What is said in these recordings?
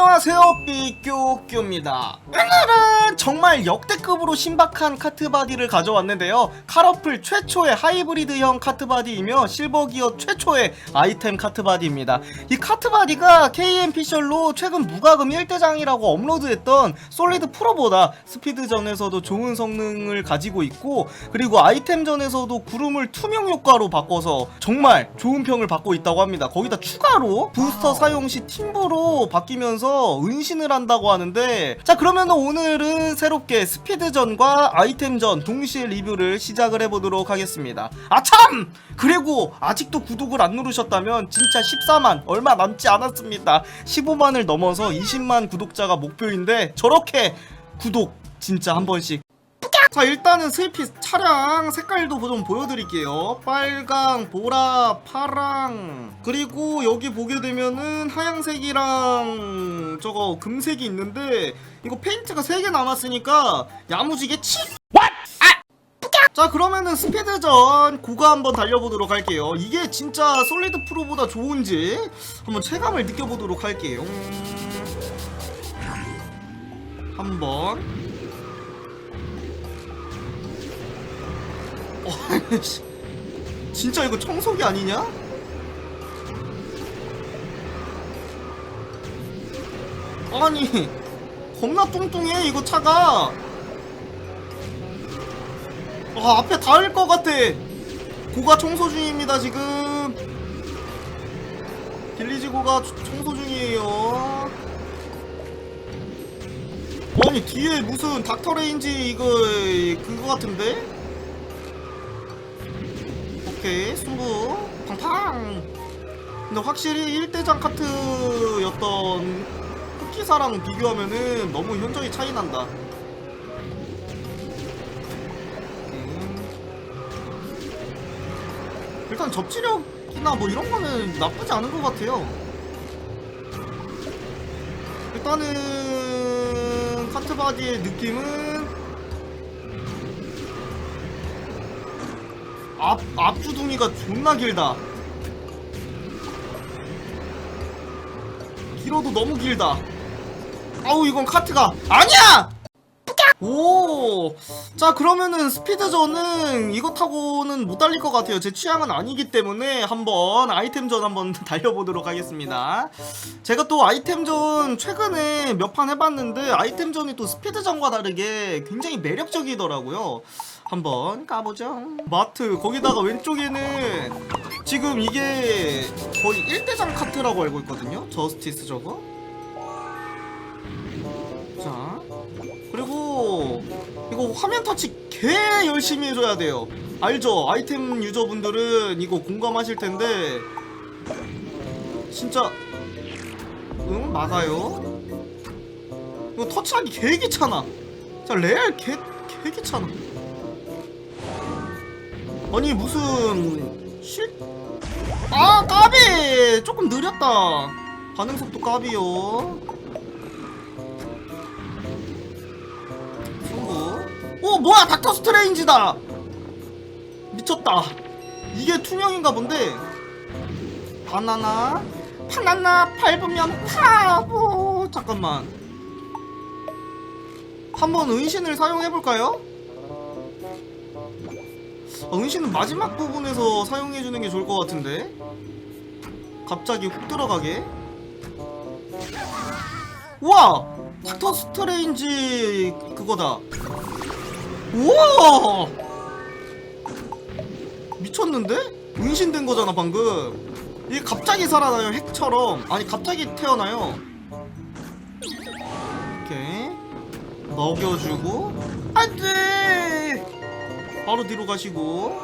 안녕하세요 삐끼끼입니다. 오늘은 정말 역대급으로 신박한 카트바디를 가져왔는데요. 카러플 최초의 하이브리드형 카트바디이며 실버기어 최초의 아이템 카트바디입니다. 이 카트바디가 KM 피셜로 최근 무과금 1대장이라고 업로드했던 솔리드 프로보다 스피드전에서도 좋은 성능을 가지고 있고 그리고 아이템전에서도 구름을 투명 효과로 바꿔서 정말 좋은 평을 받고 있다고 합니다. 거기다 추가로 부스터 사용 시 팀보로 바뀌면서 은신을 한다고 하는데 자 그러면 오늘은 새롭게 스피드전과 아이템전 동시에 리뷰를 시작을 해보도록 하겠습니다 아참! 그리고 아직도 구독을 안 누르셨다면 진짜 14만 얼마 남지 않았습니다 15만을 넘어서 20만 구독자가 목표인데 저렇게 구독 진짜 한 번씩 자 일단은 스위피 차량 색깔도 좀 보여드릴게요. 빨강 보라 파랑. 그리고 여기 보게 되면은 하양색이랑 저거 금색이 있는데 이거 페인트가 3개 남았으니까 야무지게 치! 자 그러면은 스피드전 고가 한번 달려보도록 할게요. 이게 진짜 솔리드 프로보다 좋은지 한번 체감을 느껴보도록 할게요. 음, 한번 진짜 이거 청소기 아니냐? 아니 겁나 뚱뚱해 이거 차가 아 앞에 닿을 것 같아 고가 청소 중입니다 지금 빌리지 고가 초- 청소 중이에요 아니 뒤에 무슨 닥터레인지 이거 그거 같은데? 오케이 승부 팡팡. 근데 확실히 1대장 카트였던 쿠키사랑 비교하면은 너무 현저히 차이 난다. 음. 일단 접지력이나 뭐 이런 거는 나쁘지 않은 것 같아요. 일단은 카트바디의 느낌은 앞, 앞주둥이가 존나 길다. 길어도 너무 길다. 아우, 이건 카트가. 아니야! 오! 자, 그러면은 스피드전은 이거 타고는 못 달릴 것 같아요. 제 취향은 아니기 때문에 한번 아이템전 한번 달려보도록 하겠습니다. 제가 또 아이템전 최근에 몇 판 해봤는데 아이템전이 또 스피드전과 다르게 굉장히 매력적이더라고요. 한번 가보죠. 마트 거기다가 왼쪽에는 지금 이게 거의 1대장 카트라고 알고 있거든요. 저스티스 저거. 자 그리고 이거 화면 터치 개 열심히 해줘야 돼요. 알죠? 아이템 유저분들은 이거 공감하실 텐데 진짜 응 맞아요. 이거 터치하기 개 귀찮아. 자 레알 개, 개 귀찮아. 아니 무슨 실... 아 까비! 조금 느렸다. 반응 속도 까비요. 승부 오 뭐야! 닥터 스트레인지다! 미쳤다. 이게 투명인가 본데? 바나나? 바나나 밟으면 파보 잠깐만. 한번 은신을 사용해볼까요? 아, 은신은 마지막 부분에서 사용해주는 게 좋을 것 같은데? 갑자기 훅 들어가게? 우와! 닥터 스트레인지 그거다. 우와! 미쳤는데? 은신된 거잖아 방금. 이게 갑자기 살아나요 핵처럼. 아니 갑자기 태어나요. 이렇게. 먹여주고. 안돼 바로 뒤로 가시고.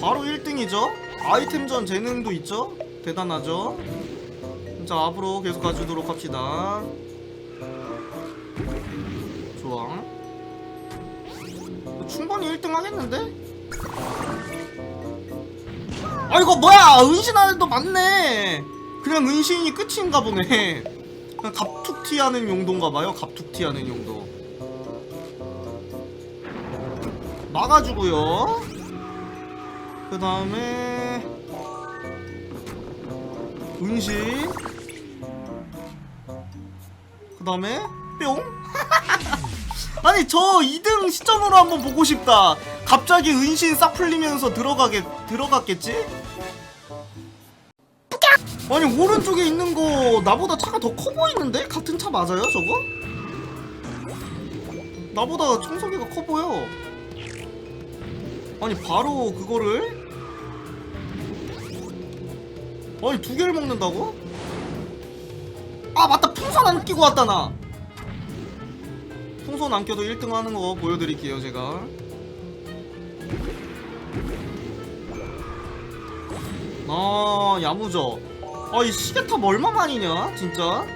바로 1등이죠? 아이템전 재능도 있죠? 대단하죠? 자 앞으로 계속 가주도록 합시다. 좋아. 충분히 1등 하겠는데? 아 이거 뭐야! 은신하는 도 맞네! 그냥 은신이 끝인가 보네. 그냥 갑툭튀 하는 용도인가 봐요 갑툭튀 하는 용도 막아주고요. 그 다음에 은신 그 다음에 뿅 아니 저 2등 시점으로 한번 보고 싶다 갑자기 은신 싹 풀리면서 들어가게 들어갔겠지? 아니 오른쪽에 있는 거 나보다 차가 더 커 보이는데? 같은 차 맞아요 저거? 나보다 청소기가 커 보여 아니 바로 그거를? 아니 두 개를 먹는다고? 아 맞다. 풍선 안 끼고 왔다 나. 풍선 안 껴도 1등 하는 거 보여드릴게요 제가. 아 야무져. 아이 시계탑 얼마만이냐 진짜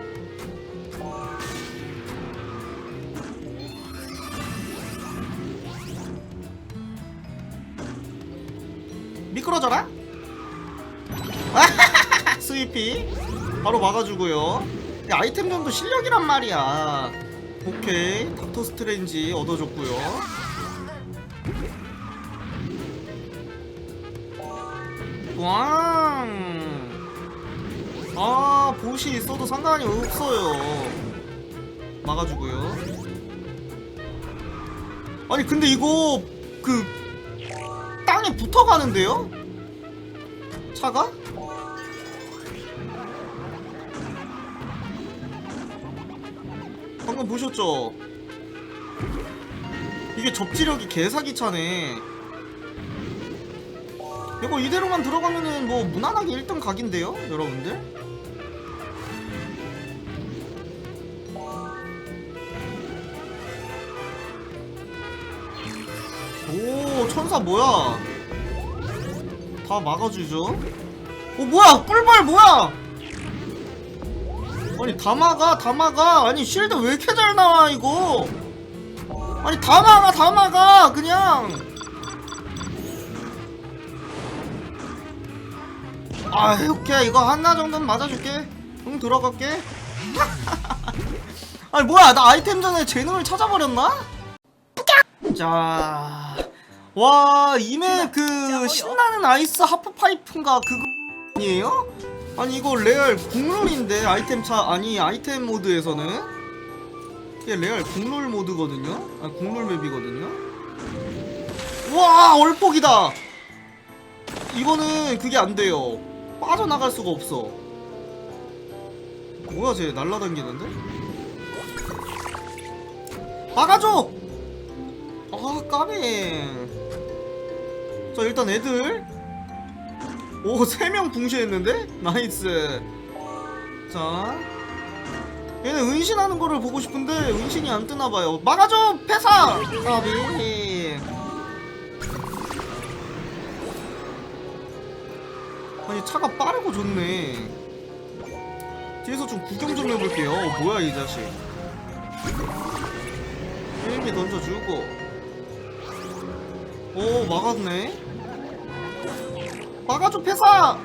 미끄러져라 스위피 바로 막아주고요 이 아이템전도 실력이란 말이야 오케이 닥터 스트레인지 얻어줬고요 왕. 아, 보시 있어도 상관이 없어요. 막아주고요. 아니, 근데 이거, 그, 땅에 붙어가는데요? 차가? 방금 보셨죠? 이게 접지력이 개사기 차네. 이거 이대로만 들어가면은 뭐 무난하게 1등 각인데요, 여러분들? 오, 천사 뭐야? 다 막아주죠. 오, 뭐야? 꿀벌 뭐야? 아니, 다 막아, 다 막아. 아니, 쉴드 왜 이렇게 잘 나와, 이거? 아니, 다 막아, 다 막아, 그냥. 아 오케이 이거 하나 정도는 맞아줄게 응 들어갈게 아니 뭐야 나 아이템 전에 재능을 찾아버렸나? 자 와 이메 그 신나는 아이스 하프파이프인가 그거 아니에요? 아니 이거 레알 국룰인데 아이템 차 아니 아이템 모드에서는 이게 레알 국룰 모드거든요 아 국룰 맵이거든요 와 얼폭이다 이거는 그게 안 돼요. 빠져나갈 수가 없어. 뭐야, 쟤 날라다니는데? 막아줘! 아, 까비. 자, 일단 애들. 오, 세명 붕시했는데? 나이스. 자. 얘는 은신하는 거를 보고 싶은데, 은신이 안 뜨나봐요. 막아줘! 패사! 까비. 아니 차가 빠르고 좋네 뒤에서 좀 구경 좀 해볼게요 어, 뭐야 이 자식 1미 던져주고 오 막았네. 막아줘 패사!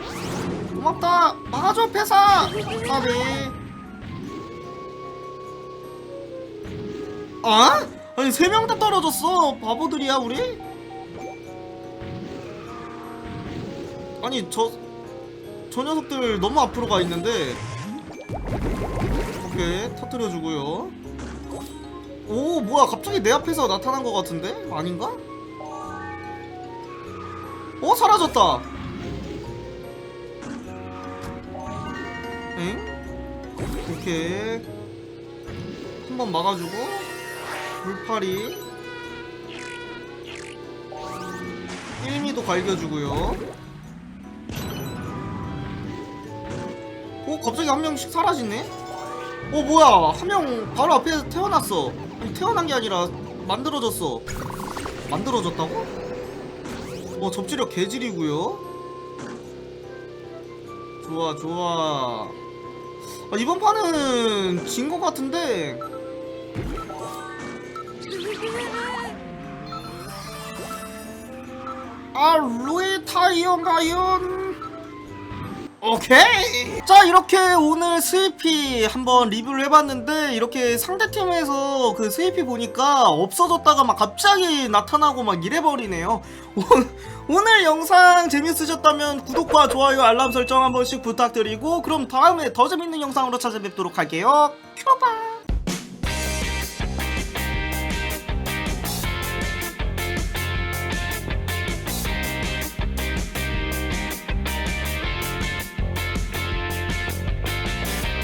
고맙다. 막아줘 패사! 아네 아? 아니 세 명 다 떨어졌어. 바보들이야 우리? 아니 저저 녀석들 너무 앞으로 가 있는데. 오케이 터뜨려주고요. 오 뭐야. 갑자기 내 앞에서 나타난 것 같은데? 아닌가? 어 사라졌다. 엥? 오케이. 한 번 막아주고 물파리. 1미도 갈겨주고요. 어 갑자기 한 명씩 사라지네? 어 뭐야? 한 명 바로 앞에 태어났어. 태어난 게 아니라 만들어졌어. 만들어졌다고? 어 접지력 개질이고요. 좋아 좋아. 아, 이번 판은 진 것 같은데. 아 루이 타이언 가윤 오케이! 자 이렇게 오늘 스위피 한번 리뷰를 해봤는데 이렇게 상대팀에서 그 스위피 보니까 없어졌다가 막 갑자기 나타나고 막 이래버리네요. 오- 오늘 영상 재밌으셨다면 구독과 좋아요 알람 설정 한 번씩 부탁드리고 그럼 다음에 더 재밌는 영상으로 찾아뵙도록 할게요. 큐바